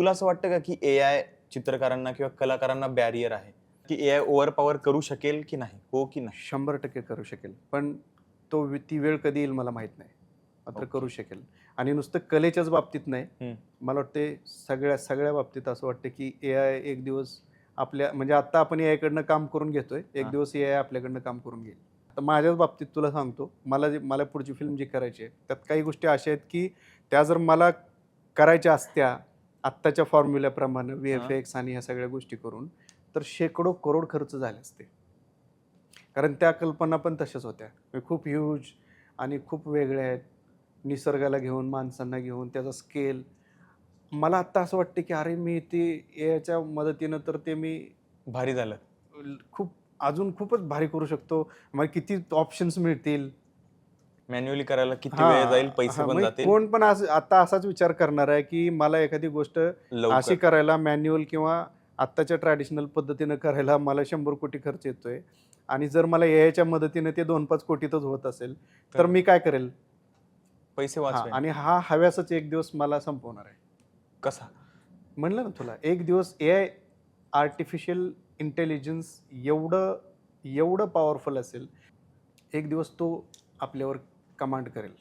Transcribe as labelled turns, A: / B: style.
A: तुला असं वाटतं का की ए आय चित्रकारांना किंवा कलाकारांना बॅरियर आहे? की ए आय ओव्हर पॉवर करू शकेल की नाही? हो की नाही?
B: शंभर टक्के करू शकेल. पण तो वे- ती वेळ कधी येईल मला माहीत नाही. मात्र
A: ओके.
B: करू शकेल. आणि नुसतं कलेच्याच बाबतीत नाही. मला वाटते सगळ्या सगळ्या बाबतीत असं वाटतं की ए आय एक दिवस आपल्या म्हणजे आत्ता आपण ए आयकडनं काम करून घेतोय. एक
A: हा.
B: दिवस ए आय आपल्याकडनं काम करून घेईल. तर माझ्याच बाबतीत तुला सांगतो मला जे मला पुढची फिल्म जी करायची आहे त्यात काही गोष्टी अशा आहेत की त्या जर मला करायच्या असत्या आत्ताच्या फॉर्म्युल्याप्रमाणे व्ही एफ एक्स आणि ह्या सगळ्या गोष्टी करून तर शेकडो करोड खर्च झाले असते. कारण त्या कल्पना पण तशाच होत्या. म्हणजे खूप ह्यूज आणि खूप वेगळ्या आहेत. निसर्गाला घेऊन माणसांना घेऊन त्याचा स्केल मला आत्ता असं वाटतं की अरे मी ते याच्या मदतीनं तर ते मी
A: भारी झालं.
B: खूप अजून खूपच भारी करू शकतो. मला किती ऑप्शन्स मिळतील.
A: मॅन्युअली करायला किती वेळ जाईल पैसे पण
B: म्हणजे
A: जातील.
B: कोण पण आता असाच विचार करणार आहे की मला एखादी गोष्ट अशी करायला मॅन्युअल किंवा आत्ताच्या ट्रॅडिशनल पद्धतीनं करायला मला शंभर कोटी खर्च येतोय. आणि जर मला याच्या मदतीने ते दोन पाच कोटीतच होत असेल
A: तर
B: मी काय करेल?
A: पैसे
B: हा,
A: वाचवे
B: आणि हा हव्यासच एक दिवस मला संपवणार आहे.
A: कसा?
B: म्हणलं ना तुला एक दिवस ए आय आर्टिफिशियल इंटेलिजन्स एवढं एवढं पॉवरफुल असेल एक दिवस तो आपल्यावर कमांड करेल.